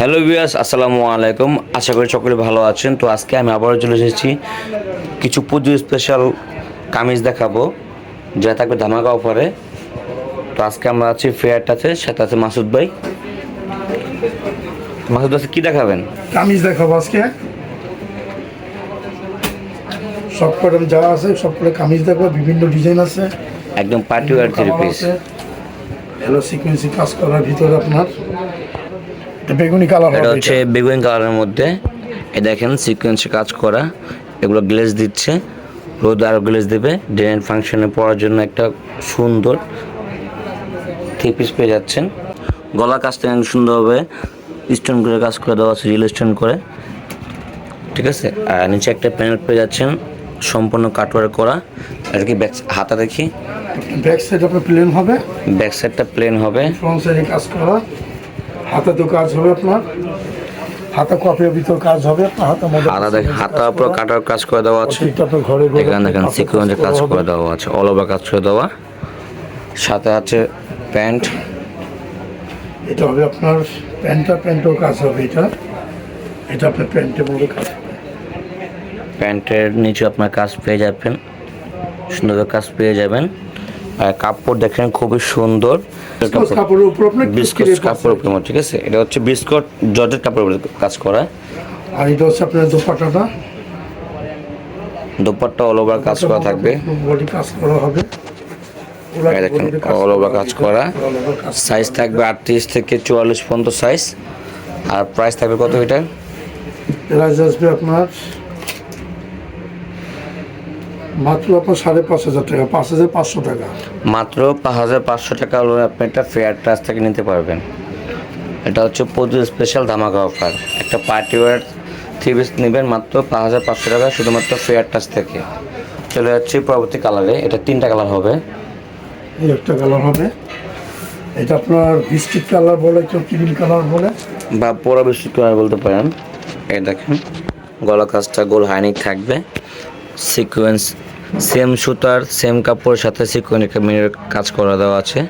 Hello বিয়াস আসসালামু আলাইকুম। আশা করি সকলে ভালো আছেন। তো আজকে আমি আবারও চলে এসেছি। কিছু পুজো স্পেশাল কামিজ দেখাবো। যা থাকবে ধামাকা অফারে তো আজকে আমরা আছি ফেয়ারটাতে সাথে আছে মাসুদ ভাই। মাসুদ ভাই কী দেখাবেন? কামিজ দেখাবো আজকে। সব কটা যা আছে সব কটা কামিজ দেখব। বিভিন্ন ডিজাইন আছে। একদম পার্টি ওয়ার থ্রি পিস হ্যালো সিকুয়েন্সি কাজ করার ভিতরে আপনার। বেগুনি কালার এটা হচ্ছে বেগুন কালারের মধ্যে। এ দেখেন সিকোয়েন্সে কাজ করা। এগুলো গ্লেজ দিচ্ছে। রোদ আরও গ্লেজ দেবে। ডিজাইন ফাংশনে পড়ার জন্য একটা সুন্দর থ্রি পিস পেয়ে যাচ্ছেন। গলা কাজটা অনেক সুন্দরভাবে স্টোন করে কাজ করে দেওয়া আছে রিল স্টোন করে। ঠিক আছে? আর নিচে একটা প্যানেল পেয়ে যাচ্ছেন। সম্পূর্ণ কাটওয়ার করা। আর কি ব্যাক হাতা দেখি। ব্যাক সাইড আপনার প্লেন হবে। ব্যাক সাইডটা প্লেন হবে। ফ্রন্ট সাইডে কাজ করা। হাতাতেও কাজ হবে আপনার। হাতা কপের ভিতর কাজ হবে আপনার হাতা মধ্যে হাতা হাতা পুরো কাটার কাজ করে দেওয়া আছে। ঘরে এখানে দেখেন হাতে কাজ করে দেওয়া আছে অল ওভার কাজ করে দেওয়া। সাথে আছে প্যান্ট। এটা হবে আপনার প্যান্টটা প্যান্টও কাজ হবে এটা। এটা আপনার প্যান্টের মধ্যে কাজ প্যান্টের নিচে আপনার কাজ পেয়ে যাবেন। সুন্দর কাজ পেয়ে যাবেন। আর কাপড় দেখেন খুবই সুন্দর। কাপড়ের উপর আপনার বিস্কুট কাপড় উপরে ঠিক আছে? এটা হচ্ছে বিস্কুট জর্জেট কাপড়ের উপরে কাজ করা। আর এটা হচ্ছে আপনার দোপাটাটা দুপাট্টা অল ওভার কাজ করা থাকবে। বডি কাজ করা হবে। দেখেন অল ওভার কাজ করা সাইজ থাকবে আটত্রিশ থেকে চুয়াল্লিশ পর্যন্ত সাইজ আর প্রাইস থাকবে কত এটা? প্রাইস আসবে আপনার মাত্র আপনার সাড়ে পাঁচ হাজার টাকা পাঁচ হাজার পাঁচশো টাকা। মাত্র পাঁচ হাজার পাঁচশো টাকা হলে আপনি একটা ফেয়ার টাচ থেকে নিতে পারবেন। এটা হচ্ছে পুজো স্পেশাল ধামাকা অফার একটা পার্টি ওয়ার থ্রি পিস নেবেন মাত্র পাঁচ হাজার পাঁচশো টাকা শুধুমাত্র ফেয়ার টাচ থেকে। চলে যাচ্ছি পরবর্তী কালারে এটা তিনটা কালার হবে। এই একটা কালার হবে। এটা আপনার বিস্কিট কালার বলে কেউ ক্রিম কালার বলে। বা পুরো বেশি কালার বলতে পারেন। এই দেখেন গলা কাজটা গোল হাইনিক থাকবে। সিকোয়েন্স সেম সুতার সেম কাপড়ের সাথে সিকোয়েন্স মিনের কাজ করা দেওয়া আছে।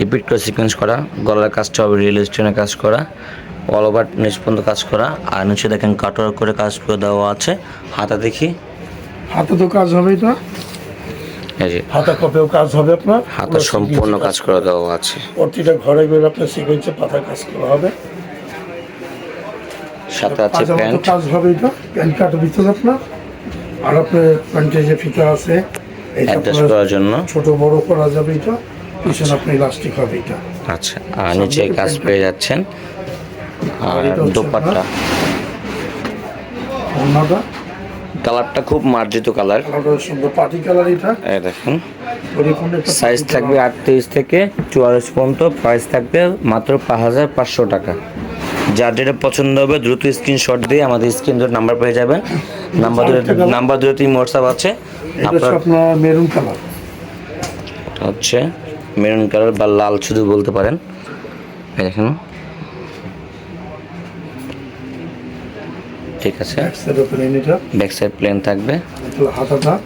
রিপিট করে সিকোয়েন্স করা গলার কাজটা হবে রিয়েল স্টোনের কাজ করা অল ওভার নিচ পর্যন্ত কাজ করা আর নিচে দেখেন কাটোয়ার করে কাজ করে দেওয়া আছে। হাতা দেখি। হাতে তো কাজ হবে এটা এই যে। হাতা কপেও কাজ হবে আপনার। হাতা সম্পূর্ণ কাজ করে দেওয়া আছে। প্রতিটা ঘরে ঘরে আপনার সিকোয়েন্সে পাতা কাজ করা হবে। সাথে আছে পাজামা প্যান্ট। কাজ হবে এটা প্যান্ট কাটার ভিতরে আপনার। আর আপনার প্যান্টে যে ফিতা আছে অ্যাডজাস্ট করার জন্য। ছোট বড় করা যাবে এটা পিছনে আপনি ইলাস্টিক হবে এটা। আচ্ছা আর নিচে কাজ পেয়ে যাচ্ছেন। আর দোপাট্টা। কালারটা খুব মার্জিত কালার। সুন্দর পার্টি কালার এটা। এই দেখুন। সাইজ থাকবে। আটত্রিশ থেকে চুয়াল্লিশ পর্যন্ত। প্রাইস থাকবে মাত্র পাঁচ হাজার পাঁচশো টাকা। যার যেটা পছন্দ হবে দ্রুত স্ক্রিনশট দিয়ে আমাদের স্ক্রিন ধরে নাম্বার পেয়ে যাবেন। Number colour। নাম্বার দুটো তিন হোয়াটসঅ্যাপ আছে। আপনার মেরুন কালার হচ্ছে মেরুন কালার বা লাল শুধু বলতে পারেন। এই দেখেন। ঠিক আছে। ব্যাক সাইড প্লেন থাকবে। এটা হাতাটা।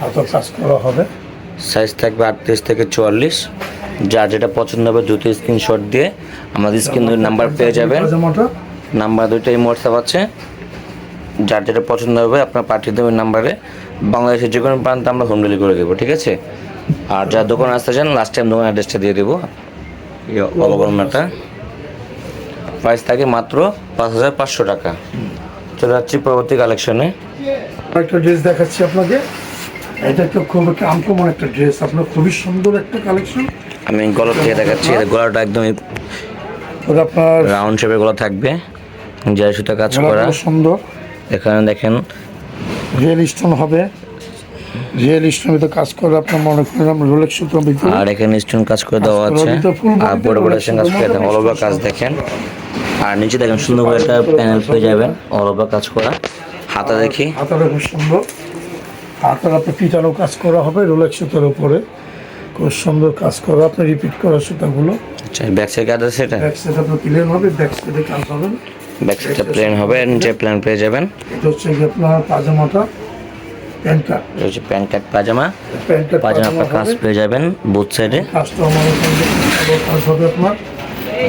হাতা কাজ করা হবে। সাইজ থাকবে আটত্রিশ থেকে চুয়াল্লিশ। যার যেটা পছন্দ হবে দ্রুত স্ক্রিনশট দিয়ে আমাদের স্ক্রিন নাম্বার পেয়ে যাবেন। নাম্বার দুইটাই হোয়াটসঅ্যাপ আছে। যার যেটা পছন্দ হবে আপনার পাঠিয়ে দেবেন নাম্বারে বাংলাদেশের যে কোনো প্রান্তে আমরা হোম ডেলিভারি করে দেবো ঠিক আছে? আর যার দোকান আসতে চান লাস্ট টাইম দোকান অ্যাড্রেসটা দিয়ে দেবো। অলগরমাটা প্রাইস থাকে মাত্র পাঁচ হাজার পাঁচশো টাকা। চলে যাচ্ছি পরবর্তী কালেকশনে একটা ড্রেস দেখাচ্ছি আপনাকে। এটা একটা খুব একটা আনকমন একটা ড্রেস আপনার খুবই সুন্দর একটা কালেকশন আমি গলা থেকে দেখাচ্ছি গলাটা একদমই ওটা আপনার রাউন্ড শেপের গলা থাকবে। যাই সুতা কাজ করা। সুন্দর। এখানে দেখেন। রিয়েল স্টোন হবে। রিয়েল স্টোনের ভিতরে কাজ করে আপনার মনে করেন রোলেক্স ভিতরে। আর এখানে স্টোন কাজ করে দেওয়া আছে। আর বড় বড় স্টোন কাজ করে দেওয়া। অল ওভার কাজ দেখেন। আর নিচে দেখেন সুন্দর করে একটা প্যানেল পেয়ে যাবেন। অল ওভার কাজ করা। হাতা দেখি। হাতাটা খুব সুন্দর। হাতার আপনার পিটারও কাজ করা হবে রোলেক্স সুতোর উপরে। খুব সুন্দর কাজ করা। আপনার রিপিট করা সুতাগুলো আচ্ছা ব্যাক সাইড এটা ব্যাক সাইড আপনার প্লেন হবে ব্যাক সাইডে কাজ হবে। ব্যাক সাইডটা প্লেন হবে নিচে প্লেন পেয়ে যাবেন? এটা হচ্ছে গিয়ে আপনার পাজামাটা প্যান্টটা এটা হচ্ছে প্যান্ট কাট পাজামা। কাজ পেয়ে যাবেন বুথ সাইডে কাজটা আমার কাজ হবে আপনার।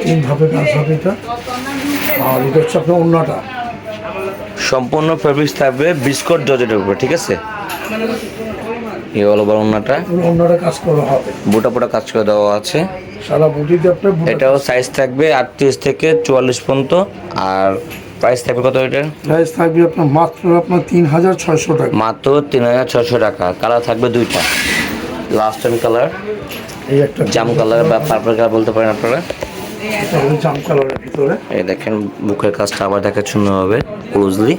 তিন ধাপে কাজ হবে এটা। আর এটা হচ্ছে আপনার অন্যটা সম্পূর্ণ ফেব্রিক্স থাকবে বিস্কট জর্জেটের উপরে ঠিক আছে? এই কাজ করা হবে। বুটা বুটা কাজ করে দেওয়া আছে। সারা আপনার এটাও সাইজ থাকবে আটত্রিশ থেকে চুয়াল্লিশ পর্যন্ত। আর প্রাইস থাকবে কত এটার? প্রাইস থাকবে আপনার মাত্র আপনার তিন হাজার ছয়শো টাকা। মাত্র তিন হাজার ছশো টাকা। কালার থাকবে দুইটা। লাস্ট টাইম কালার এই একটা জাম কালার বা পার্পল কালার বলতে পারেন আপনারা। জাম কালারের ভিতরে। এই দেখেন বুকের কাজটা আবার দেখার জন্য হবে ক্লোজলি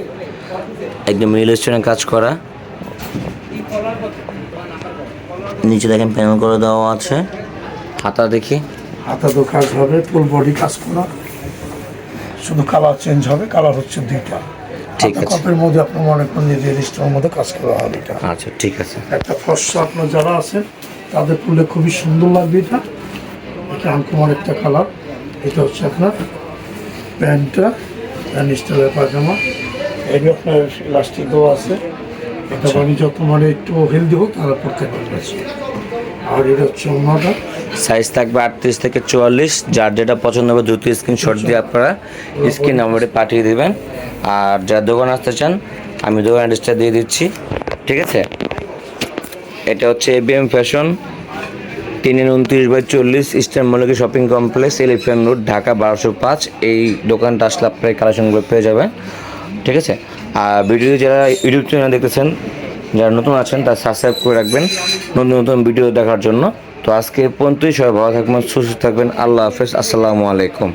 একদম মিল স্টোনের কাজ করা। নিচে দেখেন প্যানেল করে দেওয়া আছে। হাতা দেখি। হাতা তো কাজ হবে ফুল বডি কাজ করা। শুধু কালার চেঞ্জ হবে কালার হচ্ছে দুইটা। ঠিক আছে। কাপের মধ্যে আপনার মনে করেন যে রেজিস্টার মধ্যে কাজ করা হবে এটা। আচ্ছা ঠিক আছে। একটা ফর্সা আপনার যারা আছে তাদের পরলে খুবই সুন্দর লাগবে এটা। এটা আনকুমার একটা কালার এটা হচ্ছে আপনার প্যান্টটা প্যান্ট স্টাইলের পায়জামা। এটা আপনার ইলাস্টিক দেওয়া আছে। এটা মানে যত মানে একটু হেলদি হোক তারা পড়তে পারবে। আর এটা হচ্ছে অন্যটা। সাইজ থাকবে আটত্রিশ থেকে চুয়াল্লিশ। যার যেটা পছন্দ হবে দ্রুত স্ক্রিনশট দিয়ে আপনারা স্ক্রিন নাম্বারে পাঠিয়ে দেবেন। আর যারা দোকান আসতে চান আমি দোকান অ্যাড্রেসটা দিয়ে দিচ্ছি। ঠিক আছে? এটা হচ্ছে এবিএম ফ্যাশন তিন উনত্রিশ বাই চল্লিশ eastern Mallika shopping complex elephant road Dhaka বারোশো পাঁচ। এই দোকানটা আসলে আপনার কালেকশনগুলো পেয়ে যাবেন। ঠিক আছে? আর ভিডিওটি যারা ইউটিউব চ্যানেল দেখতেছেন, যারা নতুন আছেন, তারা সাবস্ক্রাইব করে রাখবেন নতুন নতুন ভিডিও দেখার জন্য। তো আজকে পর্যন্তই, সবাই ভালো থাকবেন, সুস্থ থাকবেন, আল্লাহ হাফেজ, আসসালামু আলাইকুম।